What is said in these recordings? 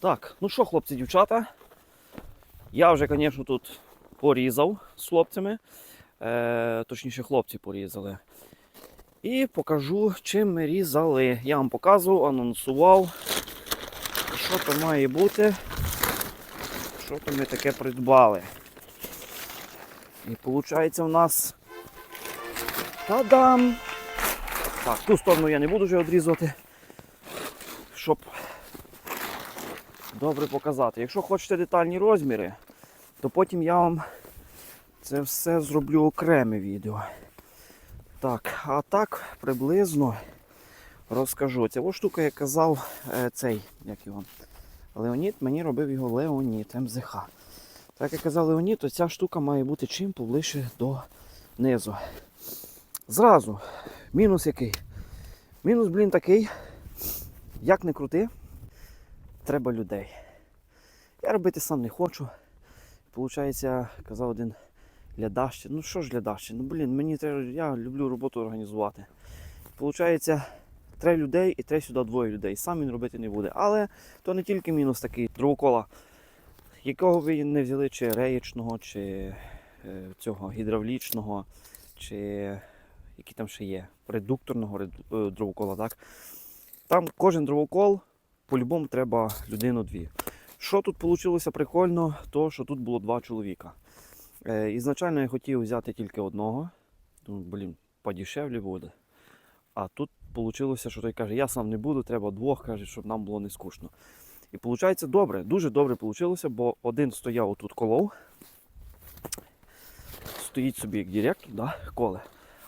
Так, ну що, хлопці, дівчата. Я вже, звісно, тут порізав з хлопцями. Е, точніше, хлопці порізали. І покажу, чим ми різали. Я вам показував, анонсував, що то має бути. Що то ми таке придбали. І виходить у нас. Та-дам! Так, ту сторону я не буду вже відрізувати, щоб добре показати. Якщо хочете детальні розміри, то потім я вам це все зроблю окреме відео. Так, а так приблизно розкажу. Ця штука, як казав е, цей, як його, Леонід, мені робив його Леонід МЗХ. Так як казав Леонід, то ця штука має бути чим поближче до низу. Зразу, мінус який? Мінус, блін, такий, як не крути, треба людей. Я робити сам не хочу. Получається, казав один глядаще. Ну що ж глядаще? Ну блін, мені треба. Я люблю роботу організувати. Получається, три людей і три сюди двоє людей. Сам він робити не буде. Але то не тільки мінус такий дровокола, якого ви не взяли, чи реєчного, чи е, цього гідравлічного, чи які там ще є, редукторного реду- е, дровокола, так? Там кожен дровокол по-любому треба людину-дві. Що тут вийшло прикольно, то що тут було два чоловіка. Е, ізначально я хотів взяти тільки одного. Думаю, блін, подешевле буде. А тут вийшло, що той каже, я сам не буду, треба двох, каже, щоб нам було не скучно. І виходить добре, дуже добре вийшло, бо один стояв отут колов, стоїть собі як директор, да, коле.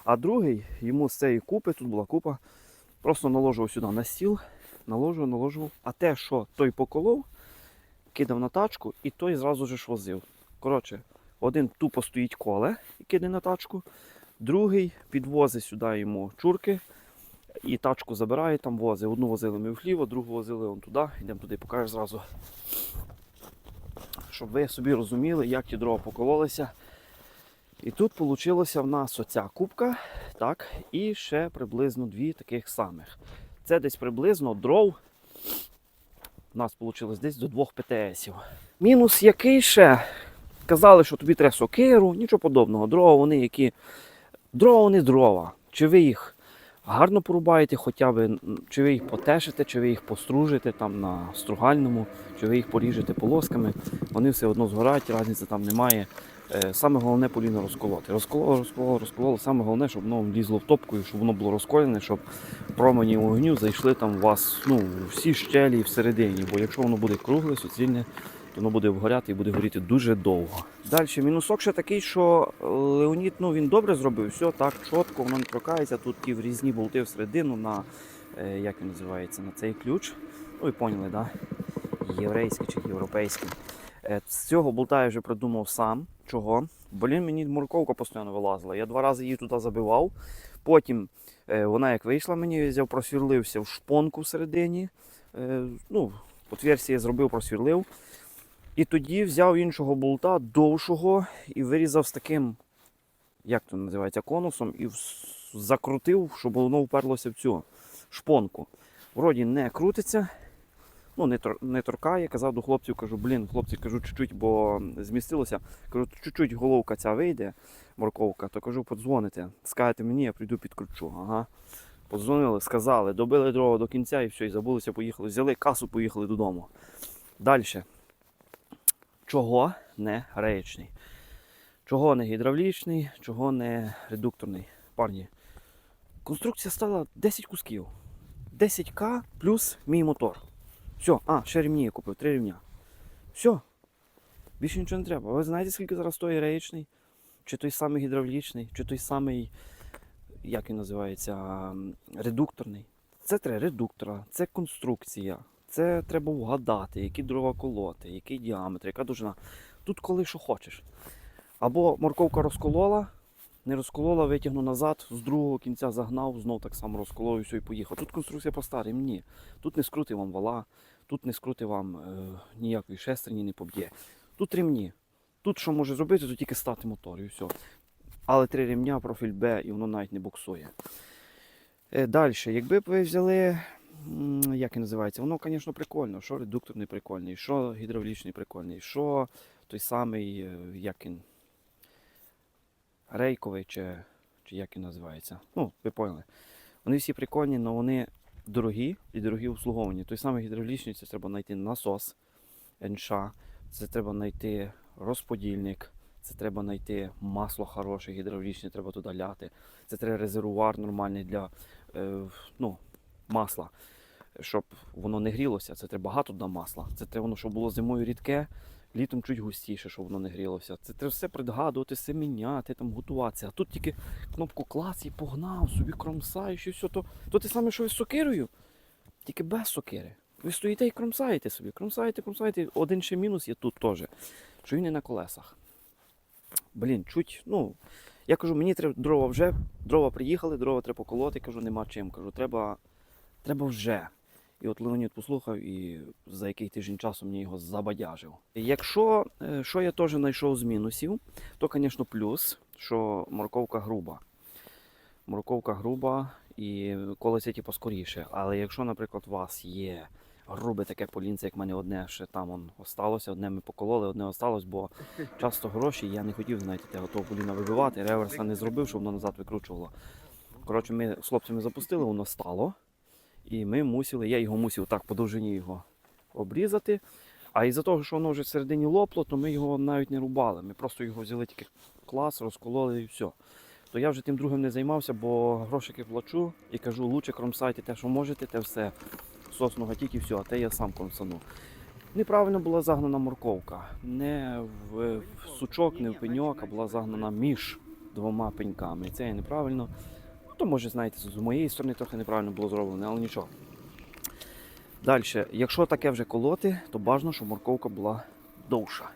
А другий йому з цієї купи, тут була купа, просто наложував сюди на стіл, наложував, наложував. А те, що той поколов, кидав на тачку і той зразу ж возив. Коротше, один тупо стоїть коле і кидає на тачку, другий підвозить сюди йому чурки і тачку забирає, там возить. Одну возили ми вліво, другу возили он туди, йдемо туди, покажеш зразу. Щоб ви собі розуміли, як ті дрова покололися. І тут вийшло в нас оця кубка, так, і ще приблизно дві таких самих. Це десь приблизно дров. У нас вийшло десь до двох ПТСів. Мінус який ще? Казали, що тобі треба сокиру, нічого подобного. Дрова вони які. Дрова вони дрова. Чи ви їх гарно порубаєте, хоча б, чи ви їх потешите, чи ви їх постружите там на стругальному, чи ви їх поріжете полосками, вони все одно згорають, різниці там немає. Е, Саме головне поліно розколоти. Розкололо, розкололо, розкололо. Саме головне, щоб воно влізло в топку і щоб воно було розколене, щоб промені вогню зайшли там у вас ну, всі щелі всередині. Бо якщо воно буде кругле, суцільне, воно буде вгоряти і буде горіти дуже довго. Далі мінусок ще такий, що е, Леонід ну, він добре зробив, все так чітко, воно не прокається. Тут ті різні болти всередину на е, як він називається, на цей ключ. Ну і поняли, да? єврейський чи європейський. Е, З цього болта я вже придумав сам. Чого? Блін, мені морковка постійно вилазила. Я два рази її туди забивав. Потім вона як вийшла мені, взяв, просвірлився в шпонку всередині. Ну, отверстие зробив, просвірлив. І тоді взяв іншого болта довшого і вирізав з таким, як то називається, конусом, і закрутив, щоб воно вперлося в цю шпонку. Вроді не крутиться, ну не, тор, не торкає. Казав до хлопців, кажу, блін, хлопці, кажу, чуть-чуть, бо змістилося. Кажу, чуть-чуть головка ця вийде, морковка, то кажу, подзвоните. Скажете мені, я прийду підкручу. Ага. Подзвонили, сказали, добили дрова до кінця і все, і забулися, поїхали. Взяли касу, поїхали додому. Далі. Чого не реєчний? Чого не гідравлічний, чого не редукторний? Парні. Конструкція стала 10 кусків. 10к плюс мій мотор. Все, а, ще ремні я купив, три ремня. Все. Більше нічого не треба. Ви знаєте, скільки зараз стоїть реєчний? Чи той самий гідравлічний, чи той самий, як він називається, редукторний. Це треба редуктора, це конструкція. Це треба вгадати, які дрова колоти, який діаметр, яка довжина. Тут коли що хочеш. Або морковка розколола, не розколола, витягнув назад, з другого кінця загнав, знов так само розколов і все і поїхав. Тут конструкція по старим, ні. Тут не скрути вам вала, тут не скрути вам е, ніякої шестерні не поб'є. Тут ремні. Тут що може зробити, то тільки стати мотор і все. Але три ремня, профіль Б, і воно навіть не буксує. Е, Далі, якби ви взяли як він називається, воно, звісно, прикольно. Що редукторний прикольний, що гідравлічний прикольний, що той самий, е, як він, рейковий, чи, чи як він називається. Ну, ви поняли. Вони всі прикольні, але вони дорогі і дорогі обслуговування. Той самий гідравлічний, це треба знайти насос НШ, це треба знайти розподільник, це треба знайти масло хороше, гідравлічне, треба туди ляти. Це треба резервуар нормальний для е, ну, масла, щоб воно не грілося. Це треба багато туди масла. Це треба, воно, щоб було зимою рідке, літом чуть густіше, щоб воно не грілося. Це треба все предгадувати, все міняти, там, готуватися. А тут тільки кнопку клац і погнав, собі кромсаєш і все. То, то те саме, що з сокирою, тільки без сокири. Ви стоїте і кромсаєте собі, кромсаєте, кромсаєте. Один ще мінус є тут теж, що він не на колесах. Блін, чуть, ну, я кажу, мені треба дрова вже, дрова приїхали, дрова треба поколоти, кажу, нема чим. Кажу, треба, треба вже. І от Леонід послухав і за який тиждень часу мені його забадяжив. Якщо е, що я теж знайшов з мінусів, то, звісно, плюс, що морковка груба. Морковка груба і колеться типу, скоріше. Але якщо, наприклад, у вас є грубе таке полінце, як в мене одне ще там он осталося, одне ми покололи, одне осталось, бо часто гроші я не хотів, знаєте, того поліна вибивати, реверса не зробив, щоб воно назад викручувало. Коротше, ми з хлопцями запустили, воно стало. І ми мусили, я його мусив так по довжині його обрізати. А із-за того, що воно вже всередині лопло, то ми його навіть не рубали. Ми просто його взяли тільки клас, розкололи і все. То я вже тим другим не займався, бо грошики плачу і кажу, лучше кромсайте те, що можете, те все. Сосного тільки все, а те я сам кромсану. Неправильно була загнана морковка. Не в, в сучок, не в пеньок, а була загнана між двома пеньками. Це неправильно. То може, знаєте, з моєї сторони трохи неправильно було зроблено, але нічого. Далі, якщо таке вже колоти, то бажано, щоб морковка була довша.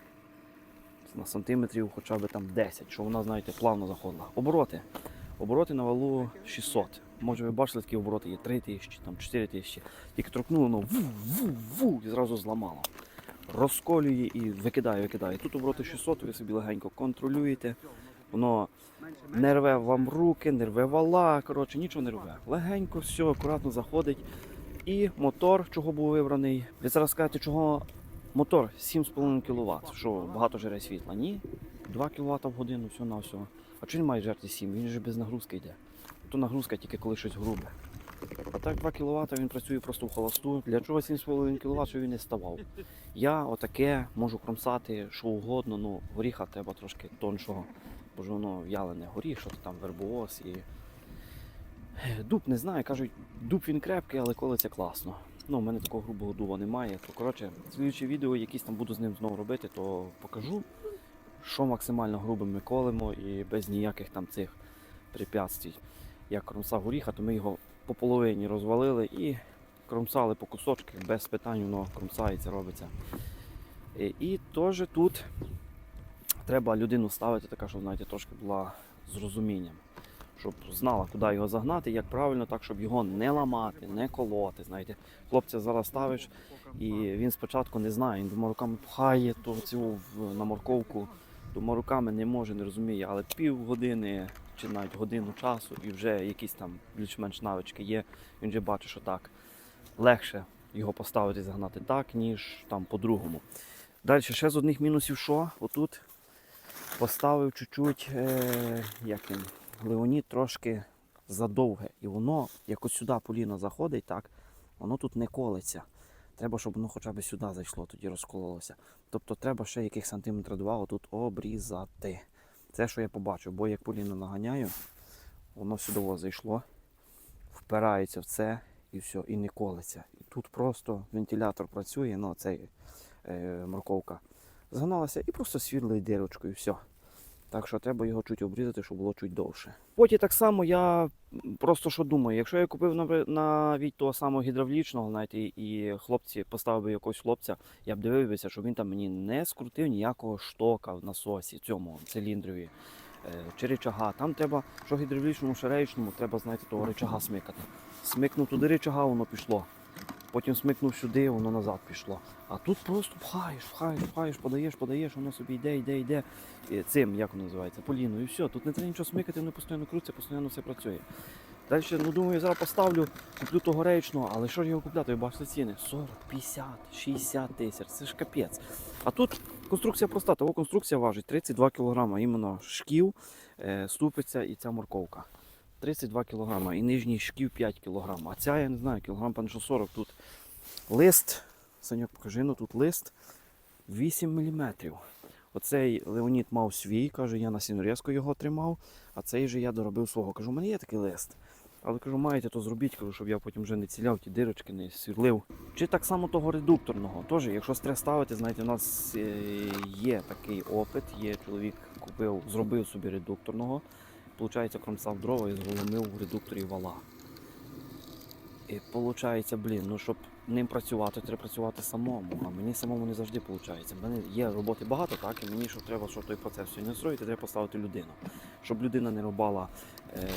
На сантиметрів хоча б там 10, щоб вона, знаєте, плавно заходила. Обороти. Обороти на валу 600. Може ви бачили, такі обороти є 3 тисячі, там 4 тисячі. Тільки торкнуло, воно ву-ву-ву і зразу зламало. Розколює і викидає, викидає. Тут обороти 600, ви собі легенько контролюєте. Воно не рве вам руки, не рве вала, коротше, нічого не рве. Легенько, все, акуратно заходить. І мотор, чого був вибраний. Ви зараз скажете, чого мотор 7,5 кВт, що багато жере світла. Ні, 2 кВт в годину, все на все. А чого він має жерти 7? Він же без нагрузки йде. То нагрузка тільки коли щось грубе. А так 2 кВт він працює просто в холосту. Для чого 7,5 кВт, щоб він не ставав. Я отаке можу кромсати що угодно, ну горіха треба трошки тоншого, бо ж воно в'ялене горіх, що там вербоз і. Дуб не знаю, кажуть, дуб він крепкий, але колиться класно. Ну, у мене такого грубого дуба немає. То коротше, слідчі відео, якісь там буду з ним знову робити, то покажу, що максимально грубим ми колемо і без ніяких там цих препятствий. Як кромса горіха, то ми його по половині розвалили і кромсали по кусочках, без питань воно кромсається, робиться. І, і теж тут треба людину ставити, така, щоб знаєте, трошки була з розумінням щоб знала, куди його загнати, як правильно, так, щоб його не ламати, не колоти. Знаєте, хлопця зараз ставиш, і він спочатку не знає, він двома руками пхає то цю на морковку, двома руками не може, не розуміє, але пів години чи навіть годину часу, і вже якісь там більш-менш навички є. Він вже бачить, що так легше його поставити і загнати так, ніж там по-другому. Далі ще з одних мінусів, що отут поставив чуть-чуть, е, як він, Леонід трошки задовге. І воно, як ось сюди поліно заходить, так, воно тут не колиться. Треба, щоб воно хоча б сюди зайшло, тоді розкололося. Тобто треба ще яких сантиметрів два отут обрізати. Це, що я побачив, бо як поліно наганяю, воно сюди зайшло, впирається в це і все, і не колиться. І тут просто вентилятор працює, ну цей е, морковка згналася і просто свірлить дирочкою, і все. Так що треба його чуть обрізати, щоб було чуть довше. Потім так само я просто що думаю, якщо я купив наве- навіть того самого гідравлічного, знаєте, і хлопці поставив би якогось хлопця, я б дивився, щоб він там мені не скрутив ніякого штока в насосі, цьому циліндрові. е, Чи рычага. Там треба, що гідравлічному, що реєчному, треба, знаєте, того рычага смикати. Смикнув туди рычага, воно пішло. Потім смикнув сюди, воно назад пішло. А тут просто пхаєш, пхаєш, пхаєш, подаєш, подаєш, воно собі йде, йде, йде. Цим, як воно називається, поліною, і все. Тут не треба нічого смикати, воно постійно крутиться, постійно все працює. Далі, ну думаю, зараз поставлю, куплю того речного, але що ж його купляти? Ви бачите ціни? 40, 50, 60 тисяч, це ж капець. А тут конструкція проста, того конструкція важить 32 кг, іменно шків, е, ступиця і ця морковка. 32 кг, і нижній шків 5 кг. А ця, я не знаю, кілограм, що 40. Тут лист, Саньок, покажи, ну тут лист 8 мм. Оцей Леонід мав свій, каже, я на сінорізку його тримав, а цей же я доробив свого. Кажу, у мене є такий лист. Але кажу, маєте то зробіть, кажу, щоб я потім вже не ціляв ті дирочки, не свірлив. Чи так само того редукторного. Теж, якщо стрес ставити, знаєте, у нас е, є такий опит, є чоловік купив, зробив собі редукторного. Получається, кромсав дрова і зголомив в редукторі вала. І виходить, блін, ну щоб ним працювати, треба працювати самому. А мені самому не завжди виходить. Мене є роботи багато, так, і мені що треба, щоб той процес все не строїти, треба поставити людину. Щоб людина не рубала е,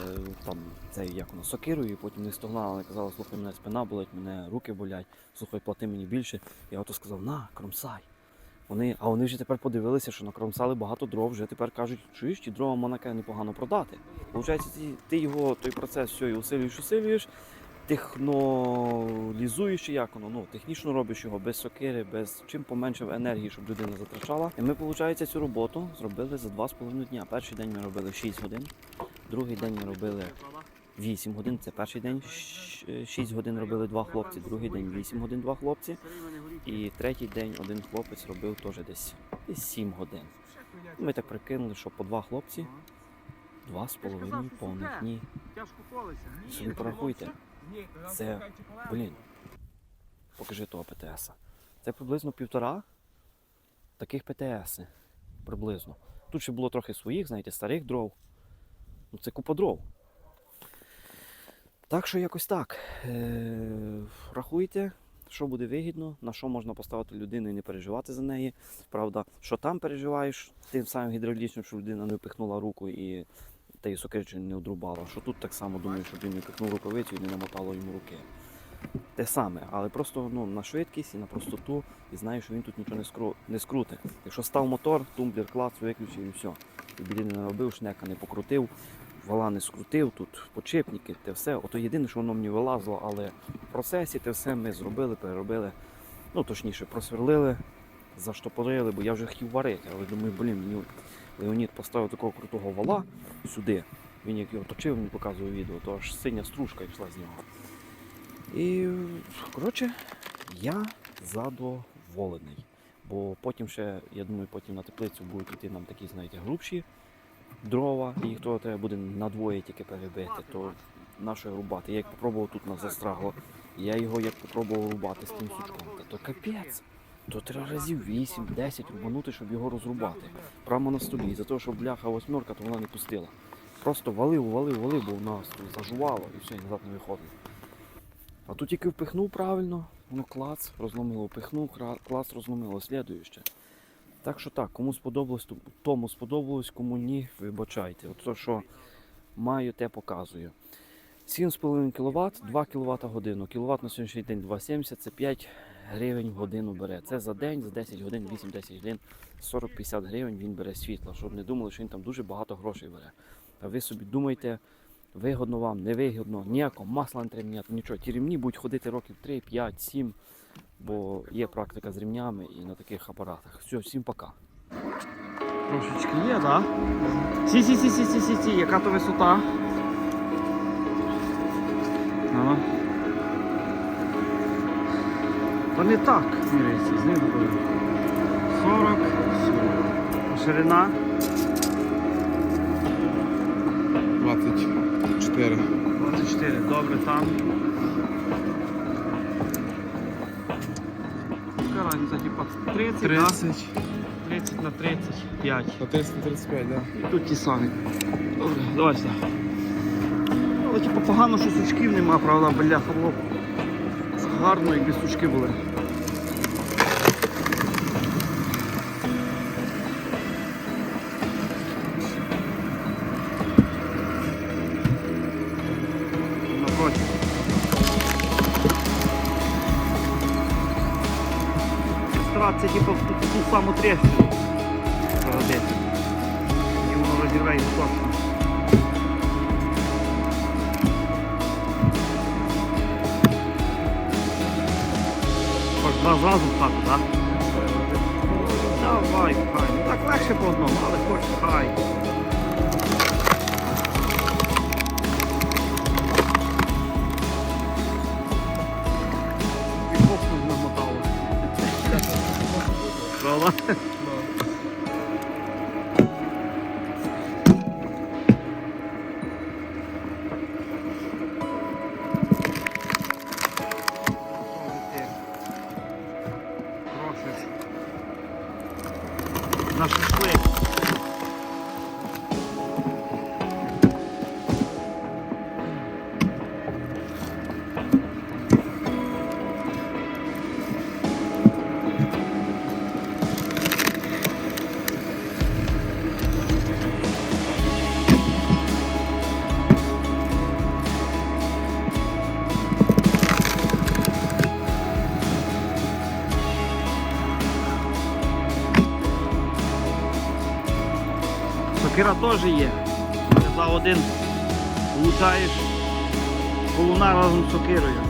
там, цей, як воно, сокирою, і потім не стогнала, не казала, слухай, мене спина болить, мене руки болять, слухай, плати мені більше. Я ото сказав, на, кромсай. Вони, а вони вже тепер подивилися, що накромсали багато дров, вже тепер кажуть, чуєш, ті дрова можна непогано продати. Получається, ти, ти його той процес все усилюєш, усилюєш, технолізуєш, як воно, ну, технічно робиш його без сокири, без чим поменше енергії, щоб людина затрачала. І ми, виходить, цю роботу зробили за 2,5 дня. Перший день ми робили 6 годин, другий день ми робили 8 годин, це перший день, 6 годин робили два хлопці, другий день 8 годин два хлопці. І третій день один хлопець робив теж десь, десь 7 годин. Ми так прикинули, що по два хлопці, два з половиною повних дні. Собі порахуйте. Це, блін, покажи того ПТС. Це приблизно півтора таких ПТС. Приблизно. Тут ще було трохи своїх, знаєте, старих дров. Ну це купа дров. Так що якось так. Е, рахуйте, що буде вигідно, на що можна поставити людину і не переживати за неї. Правда, що там переживаєш, тим самим гідравлічним, що людина не впихнула руку і та й сокирчину не одрубала. Що тут так само думаю, щоб він не впихнув рукавицю і не намотало йому руки. Те саме, але просто ну, на швидкість і на простоту, і знаю, що він тут нічого не, скру... не скрутить. Якщо став мотор, тумблер, клац, виключив і все. І біди не наробив, шнека не покрутив, вала не скрутив, тут почепники, те все. Ото єдине, що воно мені вилазило, але в процесі те все ми зробили, переробили. Ну, точніше, просверлили, заштопорили, бо я вже хотів варити, але думаю, блін, мені Леонід поставив такого крутого вала сюди. Він як його точив, мені показував відео, то аж синя стружка йшла з нього. І, коротше, я задоволений. Бо потім ще, я думаю, потім на теплицю будуть йти нам такі, знаєте, грубші дрова, і їх то треба буде надвоє тільки перебити, то наше рубати. Я як попробував тут на застрагло, я його як попробував рубати з тим сучком, то капець. То треба разів 8-10 рубанути, щоб його розрубати. Прямо на столі. І за те, що бляха восьмерка, то вона не пустила. Просто валив, валив, валив, бо в нас зажувало і все, і назад не виходило. А тут тільки впихнув правильно, воно клац, розломило, впихнув, клац розломило, слідуюче. Так що так, кому сподобалось, тому сподобалось, кому ні, вибачайте. От то, що маю, те показую. 7,5 кВт, 2 кВт годину. Кіловат на сьогоднішній день 2,70, це 5 гривень в годину бере. Це за день, за 10 годин, 8-10 годин, 40-50 гривень він бере світла, щоб не думали, що він там дуже багато грошей бере. А ви собі думайте, вигодно вам, не вигідно, ніякого масла не треба міняти, нічого. Ті рівні будуть ходити років 3, 5, 7, бо є практика з рівнями і на таких апаратах. Все, всім пока. Трошечки є, так? Сі, сі, сі, сі, сі, сі, сі, яка то висота? Ага. То не так міряється, знизу буде. 40, 40. Ширина 24. 24, добре там. Яка типа 30, 30. 30 на 35. На 30 на 35, да. І тут ті самі. Добре, давай сюди. Але типу погано, що сучків нема, правда, бляха було. Гарно, якби сучки були. Ту саму Правда? На Сокира теж є. За один лутаєш колуна разом з сокирою.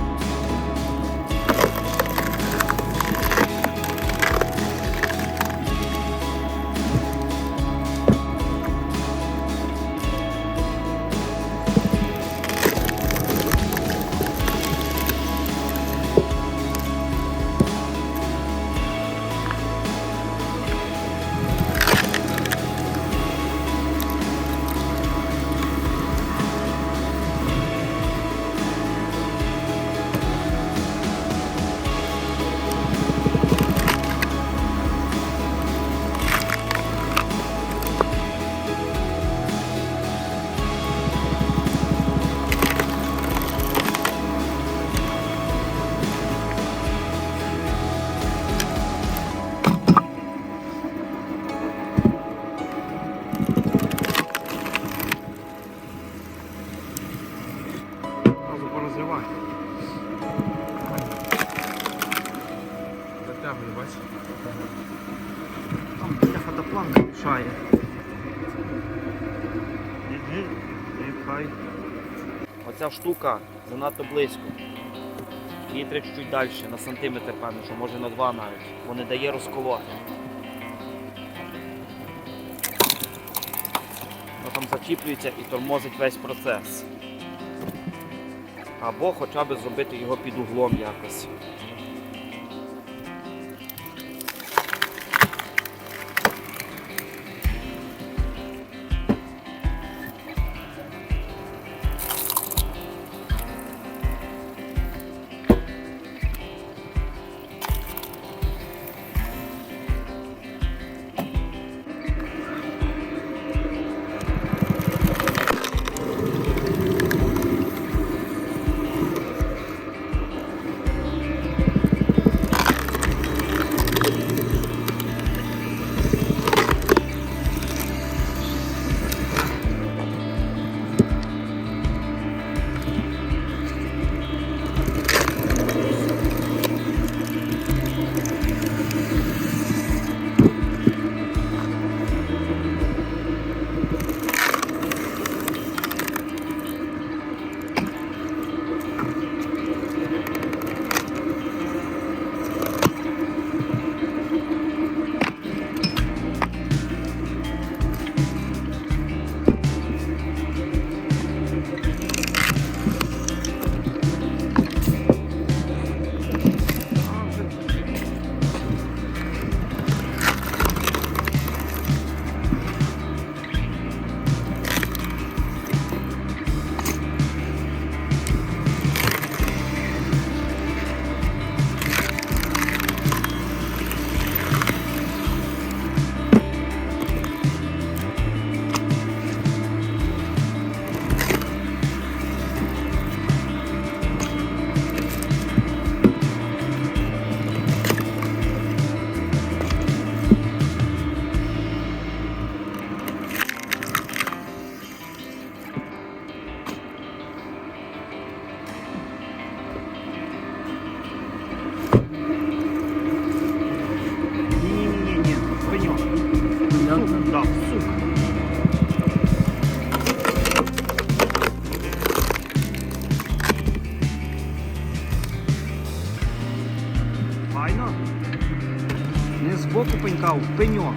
Там для фотоплан мішає. Іди, хай. Оця штука занадто близько. Її треба чуть далі, на сантиметр, певно, що може на два навіть, бо не дає розколоти. Воно там зачіплюється і тормозить весь процес. Або хоча б зробити його під углом якось. Боку пенька в пеньок.